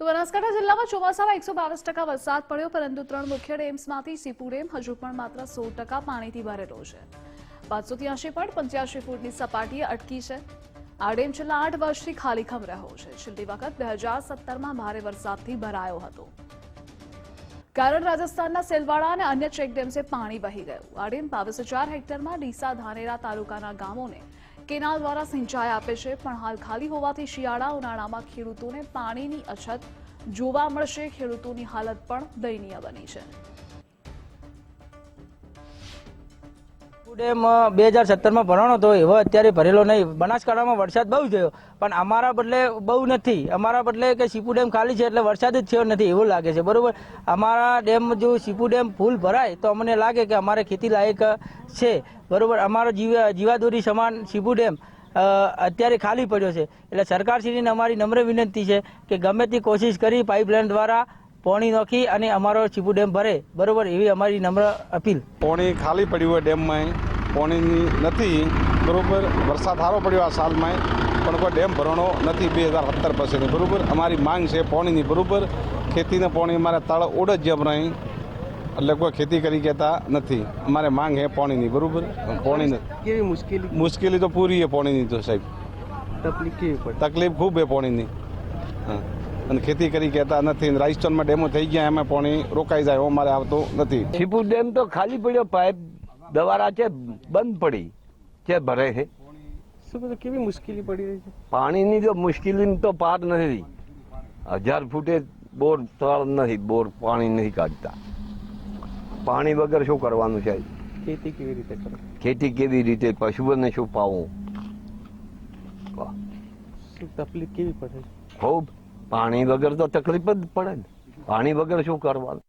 તો બનાસકાંઠા જિલ્લામાં ચોમાસામાં એકસો બાવીસ ટકા વરસાદ પડ્યો, પરંતુ ત્રણ મુખ્ય ડેમ્સમાંથી સીપુ ડેમ હજુ પણ માત્ર સોળ ટકા પાણીથી ભરેલો છે. પાંચસો ત્યાસી પોઈન્ટ પંચ્યાસી ફૂટની સપાટીએ અટકી છે. આ ડેમ છેલ્લા આઠ વર્ષથી ખાલીખમ રહ્યો છે. છેલ્લી વખત બે હજાર સત્તરમાં ભારે વરસાદથી ભરાયો હતો. કારણ રાજસ્થાનના સેલવાડા અને અન્ય ચેકડેમ્સે પાણી વહી ગયું. આ ડેમ બાવીસ હેક્ટરમાં ડીસા ધાનેરા તાલુકાના ગામોને કેનાલ દ્વારા સિંચાઈ આપે છે, પણ હાલ ખાલી હોવાથી શિયાળા ઉનાળામાં ખેડૂતોને પાણીની અછત જોવા મળશે. ખેડૂતોની હાલત પણ દયનીય બની છે. ડેમ બે હજાર સત્તરમાં ભરાણો હતો, એવો અત્યારે ભરેલો નહીં. બનાસકાંઠામાં વરસાદ બહુ થયો. પણ અમારા બદલે બહુ નથી. અમારા બદલે કે સીપુ ડેમ ખાલી છે એટલે વરસાદ જ થયો નથી, એવું લાગે છે. બરાબર? અમારા ડેમ જો સીપુ ડેમ ફૂલ ભરાય, તો અમને લાગે કે અમારે ખેતી લાયક છે. બરાબર? અમારો જીવ, જીવાદોરી સમાન સીપુ ડેમ અત્યારે ખાલી પડ્યો છે. એટલે સરકારશ્રીને અમારી નમ્ર વિનંતી છે કે ગમે તે કોશિશ કરી પાઇપલાઇન દ્વારા પાણી નાખી અને અમારો ચીપુ ડેમ ભરે. બરોબર એવી અમારી નમ્ર અપીલ. પોણી ખાલી પડ્યું હોય ડેમમાં પોણીની નથી બરોબર વરસાદ સારો પડ્યો આ સાલમાં પણ કોઈ ડેમ ભરણો નથી બે હજાર સત્તર પછીની બરોબર? અમારી માંગ છે પોણીની બરોબર? ખેતીને પોણી અમારે તળ ઓડ જ જેમ રહી એટલે કોઈ ખેતી કરી કહેતા નથી. અમારે માંગ છે પાણીની બરોબર? પાણી કેવી મુશ્કેલી? મુશ્કેલી તો પૂરી છે પાણીની તો સાહેબ. તકલીફ કેવી તકલીફ ખૂબ છે પાણીની. હા. અને ખેતી કરી કહેતા નથી. રાજસ્થાનમાં ડેમો થઈ ગયા એમાં પાણી રોકાઈ જાય અમારે આવતું નથી. છીપુ ડેમ તો ખાલી પડ્યો પાઇપ દવારા છે બંધ પડી છે ભરે છે. શું બધું કેવી મુશ્કેલી પડી રહી છે? પાણીની તો મુશ્કેલી તો પાર નથી. હજાર ફૂટે બોર તળ નથી બોર પાણી નથી કાઢતા. પાણી વગર શું કરવાનું છે? ખેતી કેવી રીતે કરો? ખેતી કેવી રીતે પશુઓને શું પાવું? શું તકલીફ કેવી પડે? ખૂબ પાણી વગર તો તકલીફ જ પડે ને. પાણી વગર શું કરવાનું?